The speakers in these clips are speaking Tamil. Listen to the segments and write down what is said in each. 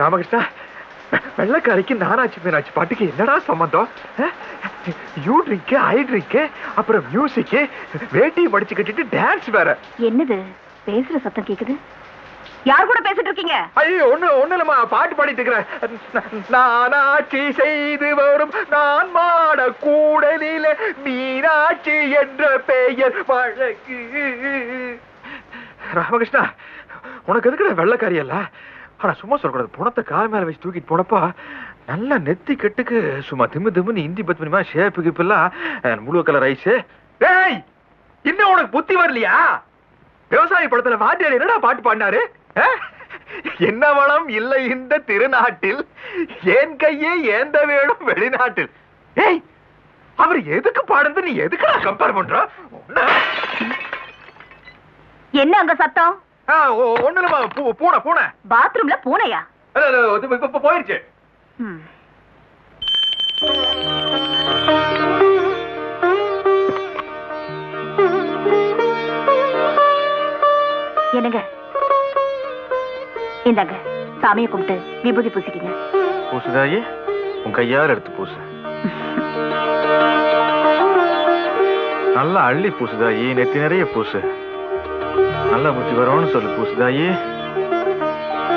ராமகிருஷ்ணா வெள்ளக்காரிக்கு நானாச்சு மீனாட்சி பாட்டுக்கு என்னடா சம்பந்தம்? யூ ட்ரிங்க் ஐ ட்ரிங்க் அப்புறம் மியூசிக் வேட்டி மடிச்சு கட்டிட்டு டான்ஸ் வேற. என்னது? பேசுற சத்தம் கேக்குது. யார் கூட பேசிட்டு இருக்கீங்க? ஐயோ ஒண்ணு ஒண்ணு இல்லம்மா பாட்டு பாடிட்டு இருக்கிறேன். நானாட்சி செய்து வரும் நான் மாட கூடலில மீனாட்சி என்ற பெயர் வழக்கு. ராமகிருஷ்ணா உனக்கு எதுக்குடா வெள்ளக்காரி அல்ல ஆனா சும்மா சொல்லக்கூடாது. புணத்தை கால் மேல வச்சு தூக்கிட்டு போனப்பா நல்ல நெத்தி கெட்டுக்கு சும்மா திம்மு திம்முன்னு இந்தி பத்து மணிமா ஷேப்பு கிப்பெல்லாம் முழு கலர் ஐஸ் டேய் இன்னும் உனக்கு புத்தி வரலையா? விவசாய படத்துல வாத்தியார் என்னடா பாட்டு பாடினாரு? என்ன வளம் இல்லை இந்த திருநாட்டில் ஏன் கையே ஏந்த வேணும் வெளிநாட்டில். ஏய் அவர் எதுக்கு பாடுறது? நீ எதுக்கு நான் கம்பேர் பண்ற என்ன அங்க சத்தம்? பூனை பூனை. பாத்ரூம்ல பூனையா? போயிருச்சு. ம். என்னங்க? இந்தாங்க சாமியை கும்பிட்டு விபூதி பூசிக்கிங்க. பூசுதாயி உன் கையால் எடுத்து பூசு. நல்லா அள்ளி பூசுதாயி நெத்தி நிறைய பூசு. நல்ல புத்தி வரும்னு சொல்லு பூசுதாயி.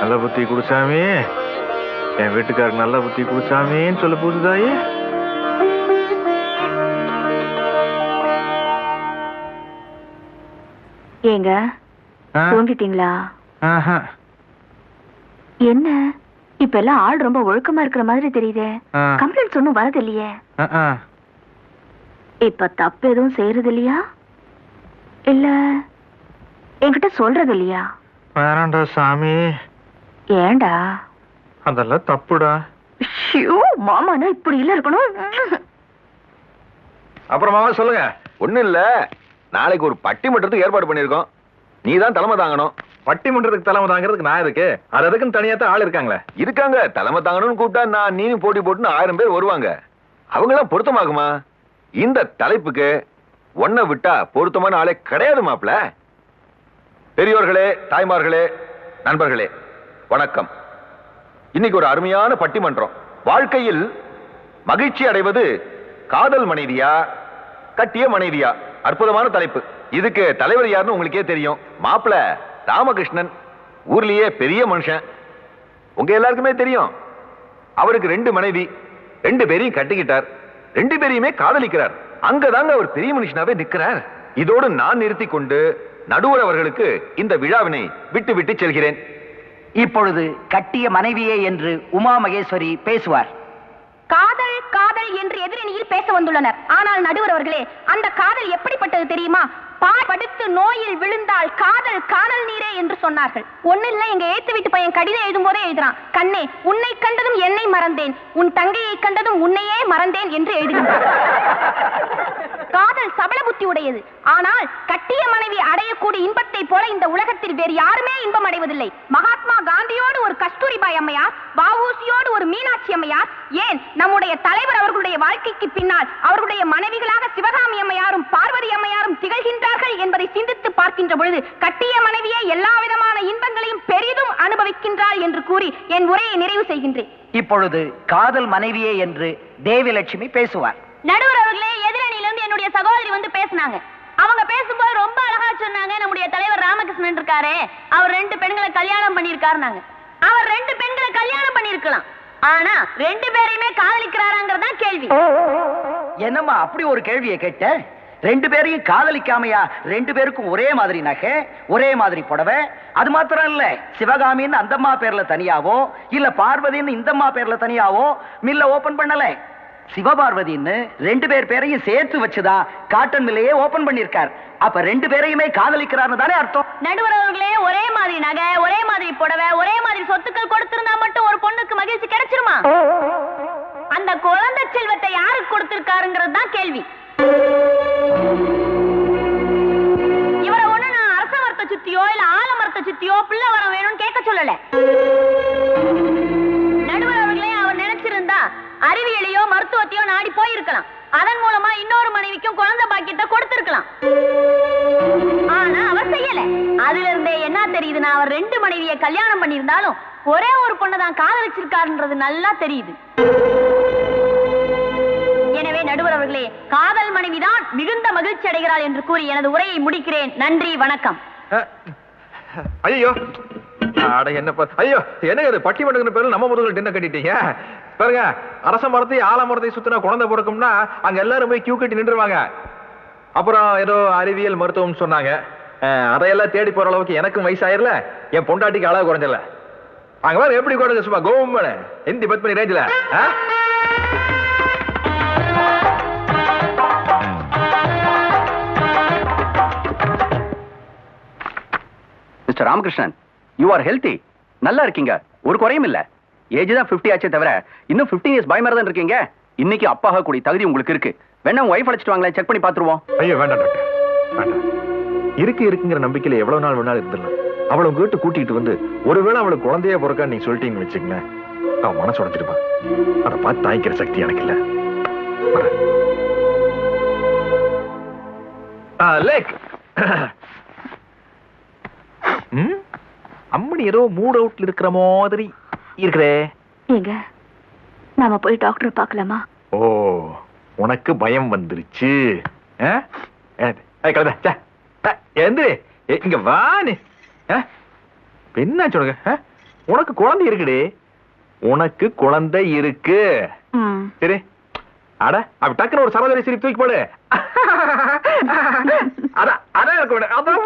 நல்ல புத்தி குடிச்சாமி என் வீட்டுக்காருக்கு நல்ல புத்தி குடிச்சாமின்னு சொல்லு பூசுதாயி. ஏங்க ஆஹா. என்ன? இப்ப எல்லாம் ஆள் ரொம்ப ஒழுக்கமா இருக்கிற மாதிரி தெரியுதே. ஆ. கம்ப்ளைண்ட்ஸ் ஒண்ணும் வரது இல்லையே. இப்ப தப்பு எதுவும் செய்யறது இல்லையா இல்ல என்கிட்ட சொல்றது இல்லையா வேணாண்டா சாமி. ஏன்டா அதெல்லாம் தப்புடா. ஷியூ மாமானா இப்படி இல்ல இருக்கணும். அப்புறமா சொல்லுங்க. ஒண்ணும் இல்ல. நாளைக்கு ஒரு பட்டிமன்றத்துக்கு ஏற்பாடு பண்ணிருக்கோம் நீ தான் தலைமை தாங்கணும். பட்டிமன்றத்துக்கு தலைமை தாங்கிறதுக்கு நான் இருக்கு அது அதுக்குன்னு தனியா தான் ஆள் இருக்காங்களே. இருக்காங்க. தலைமை தாங்கணும்னு கூப்பிட்டா நான் நீனும் போட்டி போட்டுன்னு ஆயிரம் பேர் வருவாங்க. அவங்களாம் பொருத்தமாகுமா? இந்த தலைப்புக்கு ஒன்ன விட்டா பொருத்தமான ஆளே கிடையாது மாப்ள பெரியோர்களே தாய்மார்களே நண்பர்களே வணக்கம். இன்னைக்கு ஒரு அருமையான பட்டிமன்றம். வாழ்க்கையில் மகிழ்ச்சி அடைவது காதல் மனைவியா கட்டிய மனைவியா? அற்புதமான தலைப்பு. இதுக்கு தலைவர் யாருன்னு உங்களுக்கே தெரியும். மாப்பிள ராமகிருஷ்ணன் ஊர்லயே பெரிய மனுஷன். உங்க எல்லாருக்குமே தெரியும். அவருக்கு ரெண்டு மனைவி ரெண்டு பேரையும் கட்டிக்கிட்டார். ரெண்டு பேரையுமே காதலிக்கிறார். அங்கதாங்க அவர் பெரிய மனுஷனாவே நிக்கிறார். இதோடு நான் நிறுத்தி கொண்டு நடுவர் அவர்களுக்கு இந்த விழாவினை விட்டு விட்டு செல்கிறேன். இப்பொழுது கட்டிய மனைவியே என்று உமா மகேஸ்வரி பேசுவார். காதல் காதல் என்று எதிரணியில் பேச வந்துள்ளனர். ஆனால் நடுவர் அவர்களே அந்த காதல் எப்படிப்பட்டது தெரியுமா? பாடுத்து நோயில் விழுந்தால் காதல் காணல் நீரே என்று சொன்னார்கள். ஒண்ணு இல்ல எங்க ஏத்து வீட்டு பையன் கடிதம் எழுதும் போதே எழுதுறான். கண்ணே உன்னை கண்டதும் என்னை மறந்தேன். உன் தங்கையை கண்டதும் உன்னையே மறந்தேன் என்று எழுதுகின்றான் காதல் சபல புத்தி உடையது ஆனால் கட்டிய மனைவி அடையக்கூடிய இன்பத்தை போல இந்த உலகத்தில் வேறு யாருமே இன்பம் அடைவதில்லை. மகாத்மா காந்தியோடு ஒரு கஸ்தூரிபாய் அம்மையார் வஉசியோடு ஒரு மீனாட்சி அம்மையார் ஏன் நம்முடைய தலைவர் அவர்களுடைய வாழ்க்கைக்கு பின்னால் அவர்களுடைய மனைவிகளாக சிவகாமி அம்மையாரும் பார்வதி அம்மையாரும் திகழ்கின்றார்கள் என்பதை சிந்தித்து பார்க்கின்ற பொழுது கட்டிய மனைவியே எல்லா விதமான இன்பங்களையும் பெரிதும் அனுபவிக்கின்றாள் என்று கூறி என் உரையை நிறைவு செய்கின்றேன். இப்பொழுது காதல் மனைவியே என்று தேவிலட்சுமி பேசுவார். நடுவர் அவர்களே சகோதரி வந்து பேசினாங்க. அவங்க பேசும்போது ரொம்ப அழகா சொன்னாங்க நம்முடைய தலைவர் ராமகிருஷ்ணன் இருக்காரே அவர் ரெண்டு பெண்களை கல்யாணம் பண்ணிருக்காருனாங்க அவர் ரெண்டு பெண்களை கல்யாணம் பண்ணிருக்கலாம் ஆனா ரெண்டு பேரையுமே காதலிக்கிறாராங்கிறதா கேள்வி. என்னம்மா அப்படி ஒரு கேள்வியை கேட்ட? ரெண்டு பேரையும் காதலிக்காமையா? ரெண்டு பேருக்கும் ஒரே மாதிரி நகை ஒரே மாதிரி புடவை? அது மாத்திரம் இல்ல சிவகாமின்னு அந்தம்மா பேர்ல தனியாவோ இல்ல பார்வதின்னு இந்தம்மா பேர்ல தனியாவோ மில்ல ஓபன் பண்ணல. சிவபார்வதின்னு ரெண்டு பேர் பேரையும் சேர்த்து வச்சுதான் காட்டன் மில்லையே ஓபன் பண்ணிருக்கார் அப்ப ரெண்டு பேரையுமே காதலிக்கிறார்னு தானே அர்த்தம். நடுவரவர்களே ஒரே மாதிரி நகை ஒரே மாதிரி புடவை ஒரே மாதிரி சொத்துக்கள் கொடுத்திருந்தா மட்டும் ஒரு பொண்ணுக்கு மகிழ்ச்சி கிடைச்சிருமா? அந்த குழந்தை செல்வத்தை யாருக்கு கொடுத்திருக்காருங்கிறது தான் கேள்வி. இவரை ஒண்ணு நான் அரச மரத்தை சுத்தியோ இல்ல ஆலமரத்தை சுத்தியோ பிள்ளை வரம் வேணும்னு கேட்க சொல்லல. நடுவர் அவர்களே அவர் நினைச்சிருந்தா அறிவியலையும் நாடி போயிருக்கலாம். அதன் மூலமா இன்னொரு மனைவிக்கும் குழந்தை பாக்கியத்தை கொடுத்திருக்கலாம். ஆனா அவர் செய்யல. அதுல இருந்தே என்ன தெரியுதுன்னா அவர் ரெண்டு மனைவியை கல்யாணம் பண்ணியிருந்தாலும் ஒரே ஒரு பொண்ணை தான் காதலிச்சிருக்காருன்றது நல்லா தெரியுது. எனவே நடுவர் அவர்களே காதல் மனைவிதான் மிகுந்த மகிழ்ச்சி அடைகிறாள் என்று கூறி எனது உரையை முடிக்கிறேன். நன்றி வணக்கம். ஐயோ அட என்னப்பா ஐயோ என்னங்க பட்டிமன்றங்கிற பேர்ல நம்ம முதுகுல கட்டிட்டீங்க? பாருங்க அரச மரத்தை ஆல சுத்தினா குழந்தை பிறக்கும்னா அங்க எல்லாரும் போய் கியூ கட்டி நின்றுவாங்க அப்புறம் ஏதோ அறிவியல் மருத்துவம் சொன்னாங்க. அதையெல்லாம் தேடி போற அளவுக்கு எனக்கும் வயசாயிரல என் பொண்டாட்டிக்கு அளவு குறைஞ்சல. அங்க வேற எப்படி குறைஞ்ச சும்மா கோவம் ரேஞ்சில mister Ramakrishnan. You are healthy நல்லா இருக்கீங்க. ஒரு குறையும் இல்ல. ஏஜ் தான் 50 ஆச்சே தவிர இன்னும் 15 இயர்ஸ் பயமா தான் இருக்கீங்க. இன்னைக்கு அப்பாக கூடிய தகுதி உங்களுக்கு இருக்கு. வேணா உங்க ஒய்ஃப் அழைச்சிட்டு வாங்களேன். செக் பண்ணி பாத்துருவோம் ஐயோ வேண்டாம் டாக்டர் வேண்டாம். இருக்கு இருக்குங்கிற நம்பிக்கையில எவ்வளவு நாள் வேணாலும் இருந்துடலாம். அவளை உங்க வீட்டு கூட்டிட்டு வந்து ஒருவேளை அவளுக்கு குழந்தைய பிறக்கா நீங்க சொல்லிட்டீங்கன்னு வச்சுக்கங்களேன். அவன் மனசு உடஞ்சிருப்பான் அதை பார்த்து தாங்கிக்கிற சக்தி எனக்கு இல்ல. லேக். ம்? அம்மனி ஏதோ மூட் அவுட்ல இருக்கிற மாதிரி இருக்கிறே ஏங்க நாம போய் டாக்டர் பார்க்கலாமா ஓ உனக்கு பயம் வந்துருச்சு கிளம்பு. எந்திரி இங்க வா நீ ஆ? இப்ப என்னாச்சு உனக்கு குழந்தை இருக்குடி உனக்கு குழந்தை இருக்கு சரி அட அப்படி டக்குனு ஒரு சரோதரி சிரிப்பு தூக்கி போடு அதான் அதான் எனக்கு. அதான்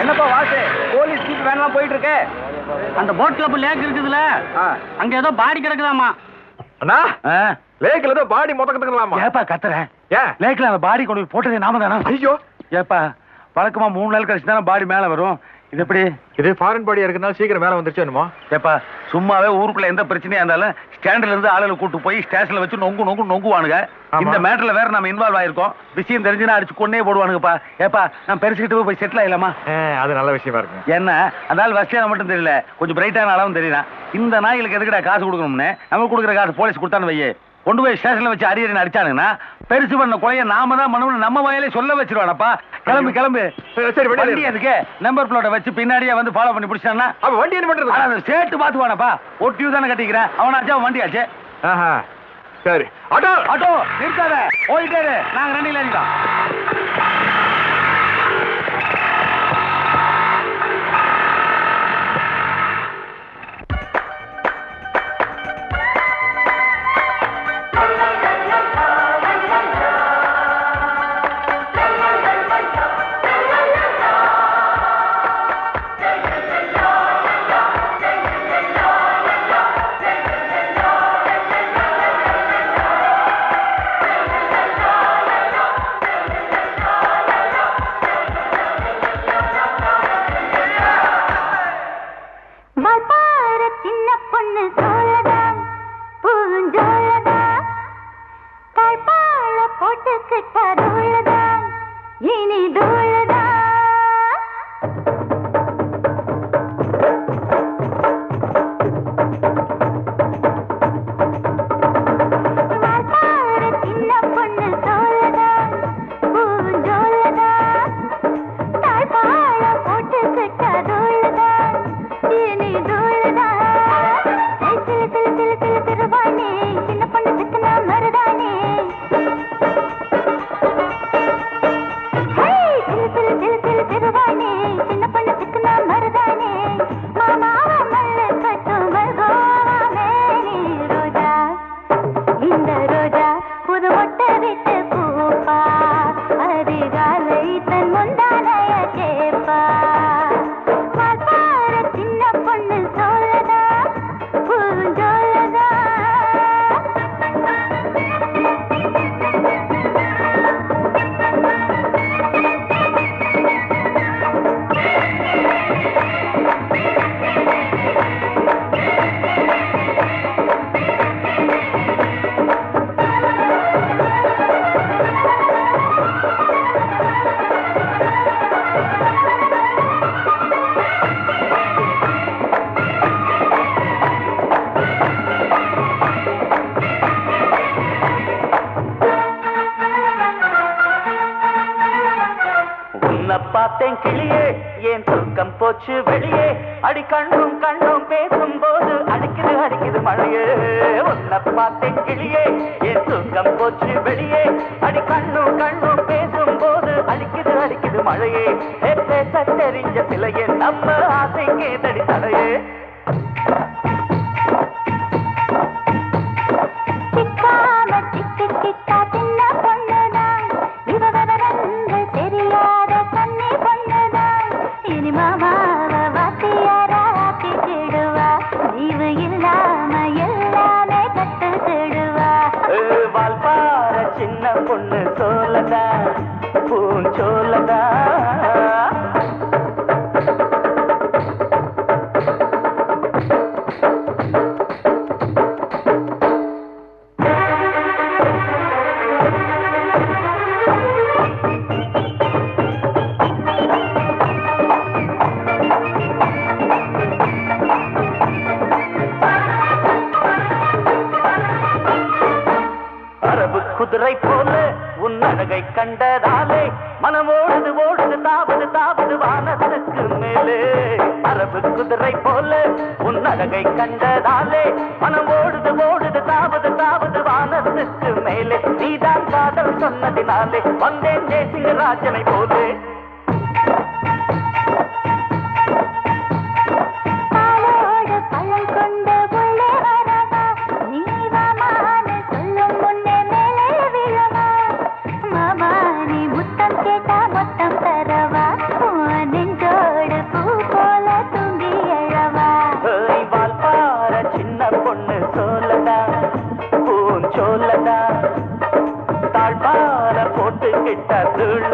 என்னப்பா வாசு? போலீஸ் ஜீப் வேன்லாம் போயிட்டு இருக்கு அந்த போட் கிளப் லேக் இருக்குதுல அங்க ஏதோ பாடி கிடக்குதாமா. அண்ணா லேக்கில் ஏதோ பாடி மொத்தக்கத்துக்கலாமா ஏப்பா கத்துற. ஏன் லேக்ல அந்த பாடி கொண்டு போய் போட்டதே நாம தானா? ஐயோ. ஏப்பா வழக்கமா மூணு நாள் கழிச்சு தானே பாடி மேல வரும். இது எப்படி? இது ஃபாரின் பாடியா இருக்கனால சீக்கிரம் மேல வந்துருச்சு என்னமோ? ஏப்பா சும்மாவே ஊருக்குள்ள எந்த பிரச்சனையா இருந்தாலும் ஸ்டாண்ட்ல இருந்து ஆளுகளை கூட்டு போய் ஸ்டேஷன்ல வச்சு நொங்கு நொங்கு நொங்குவானுங்க. இந்த மேட்டர்ல வேற நம்ம இன்வால்வ் ஆயிருக்கோம். விஷயம் தெரிஞ்சுனா அடிச்சு கொன்னே போடுவானுங்கப்பா. ஏப்பா நான் பெருசுக்கிட்டு போய் செட்டில் ஆயிலாமா அது நல்ல விஷயமா இருக்கு. என்ன? அதனால வசதியான மட்டும் தெரியல. கொஞ்சம் பிரைட்டான அளவும் தெரியல இந்த நாய்களுக்கு எதுக்குடா காசு கொடுக்கணும்னு? நம்ம கொடுக்குற காசு போலீஸ் கொடுத்தான்னு வையே. கொண்டு போய் ஸ்டேஷன்ல வச்சு அரியரின்னு அடிச்சானுங்கன்னா பெருசு பண்ண கொலைய நாம தான் நம்ம வாயிலே சொல்ல வச்சிருவானப்பா. கிளம்பு கிளம்பு. சரி, வண்டி இரு. அதுக்கு நம்பர் பிளேட்டை வச்சு பின்னாடியே வந்து ஃபாலோ பண்ணி பிடிச்சானா அப்ப வண்டி என்ன பண்றது? சேர்த்து பாத்துவானப்பா ஒரு டியூ தானே கட்டிக்கிறேன். அவனாச்சும் அவன் வண்டியாச்சு. ஆஹா. சரி. ஆட்டோ! ஆட்டோ நிறுத்தாத. போயிட்டே. நாங்க ரெண்டு ஏறிக்கலாம் போச்சு வெளியே. அடி கண்ணும் கண்ணும் பேசும்போது அடிக்குது அடிக்குது மழையே. உன்னை பார்த்தேன் கிளியே என் தூக்கம் போச்சு வெளியே. அடி கண்ணும் கண்ணும் பேசும் போது அடிக்குது அடிக்குது மழையே. ஏ, பேச தெரிஞ்ச சிலையே நம்ம ஆசைக்கே தடி தலையே. சோலதா பூஞ்சோலதா? சொன்னதினாலே வந்தேன் ஜெயசிங்கராஜனை போலே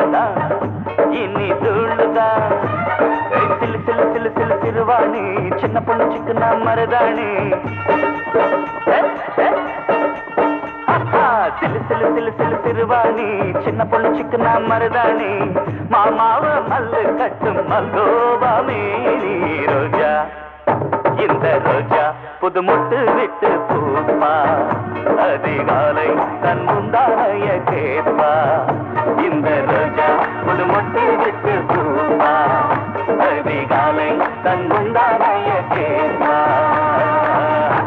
துள்ளுதா இனி துள்ளுதா? ஏய், சிலு சிலு சிலு சிலு சிறுவாணி சின்ன பொண்ணு சிக்கனா மருதாணி சிலு சிலு சிலு சிலு சிறுவாணி சின்ன பொண்ணு சிக்கனா மருதாணி மாமாவ மல்லு கட்டும் மல்கோவா மேனி ரோஜா. இந்த ரோஜா புது முட்டு விட்டு பூப்பா. அதிகாலை தன் முந்தானைய கேட்பா. இந்த ரோஜா புது முட்டு விட்டு பூவா?